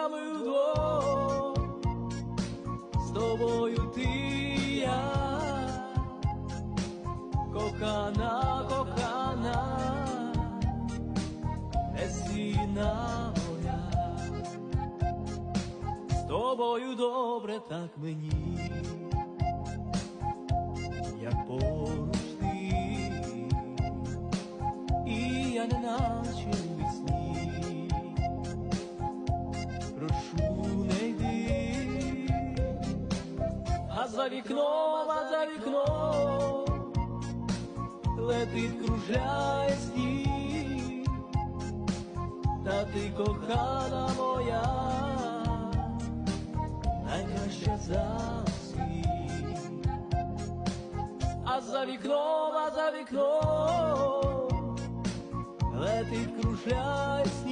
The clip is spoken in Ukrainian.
думками вдвох, з тобою ти я, кохана, кохана, несіна моя, з тобою добре так мені, як поруч ти, і я не наче а за вікном, а за вікном летить кружляє сніг, та ти кохана моя, найкраща за всіх. А за вікном, а за вікном летить кружляє сніг,